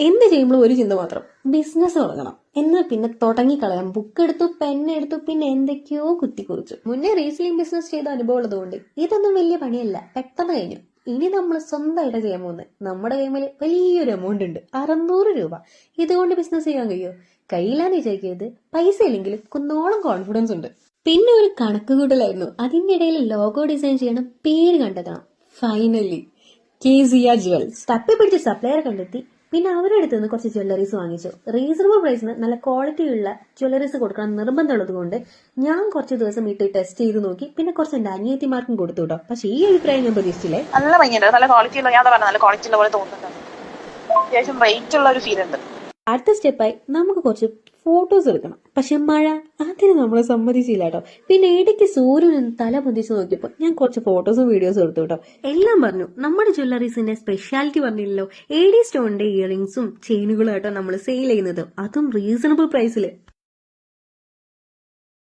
എന്ത് ചെയ്യുമ്പോഴും ഒരു ചിന്ത മാത്രം. ബിസിനസ് തുടങ്ങണം. എന്നാൽ പിന്നെ തുടങ്ങിക്കളയാം. ബുക്ക് എടുത്തു പെൻ എടുത്തു പിന്നെ എന്തൊക്കെയോ കുത്തിക്കുറിച്ചു. മുന്നേ റീസെയിലിംഗ് ബിസിനസ് ചെയ്ത അനുഭവം ഉള്ളതുകൊണ്ട് ഇതൊന്നും വലിയ പണിയല്ല. പെട്ടെന്ന് കഴിഞ്ഞു. ഇനി നമ്മൾ സ്വന്തമായിട്ട് ചെയ്യാൻ പോകുന്നത് നമ്മുടെ കൈമിൽ വലിയൊരു എമൗണ്ട് ഉണ്ട്. അറുന്നൂറ് രൂപ. ഇതുകൊണ്ട് ബിസിനസ് ചെയ്യാൻ കഴിയുമോ കയ്യിലാന്ന് വിചാരിക്കരുത്. പൈസ ഇല്ലെങ്കിൽ കുന്നോളം കോൺഫിഡൻസ് ഉണ്ട്. പിന്നെ ഒരു കണക്ക് കൂട്ടലായിരുന്നു. അതിന്റെ ഇടയിൽ ലോഗോ ഡിസൈൻ ചെയ്യണം പേര് കണ്ടെത്തണം. ഫൈനലി കേസിയ ജ്വൽസ് തപ്പി പിടിച്ച സപ്ലയർ കണ്ടെത്തി പിന്നെ അവരുടെ അടുത്ത് നിന്ന് കുറച്ച് ജ്വല്ലറീസ് വാങ്ങിച്ചു. റീസണബിൾ പ്രൈസിന് നല്ല ക്വാളിറ്റി ഉള്ള ജ്വല്ലറീസ് കൊടുക്കണം നിർബന്ധമുള്ളത് കൊണ്ട് ഞാൻ കുറച്ച് ദിവസം ഇട്ട് ടെസ്റ്റ് ചെയ്ത് നോക്കി. പിന്നെ കുറച്ച് എന്റെ അനിയത്തിമാർക്കും കൊടുത്തു കേട്ടോ പക്ഷെ ഈ അഭിപ്രായം ഞാൻ പ്രതീക്ഷിച്ചില്ലേ? നല്ല ഭംഗിയുണ്ട്. നല്ല ക്വാളിറ്റി ഉള്ള ഞാൻ പറഞ്ഞ നല്ല ക്വാളിറ്റി ഉള്ള പോലെ തോന്നുന്നുണ്ട്. അത്യാവശ്യം റേറ്റ് ഉള്ള ഒരു ഫീൽ ഉണ്ട്. അടുത്ത സ്റ്റെപ്പായി നമുക്ക് കുറച്ച് ഫോട്ടോസ് എടുക്കണം. പക്ഷെ മഴ അതിന് നമ്മളെ സമ്മതിച്ചില്ല കേട്ടോ. പിന്നെ ഇടയ്ക്ക് സൂര്യൻ തല പൊന്തിച്ച് നോക്കിയപ്പോൾ ഞാൻ കുറച്ച് ഫോട്ടോസും വീഡിയോസും എടുത്തു കേട്ടോ. എല്ലാം പറഞ്ഞു. നമ്മുടെ ജ്വല്ലറീസിന്റെ സ്പെഷ്യാലിറ്റി പറഞ്ഞില്ലല്ലോ. എ ഡി സ്റ്റോണിന്റെ ഇയറിംഗ്സും ചെയിനുകളും കേട്ടോ നമ്മൾ സെയിൽ ചെയ്യുന്നത്. അതും റീസണബിൾ പ്രൈസിൽ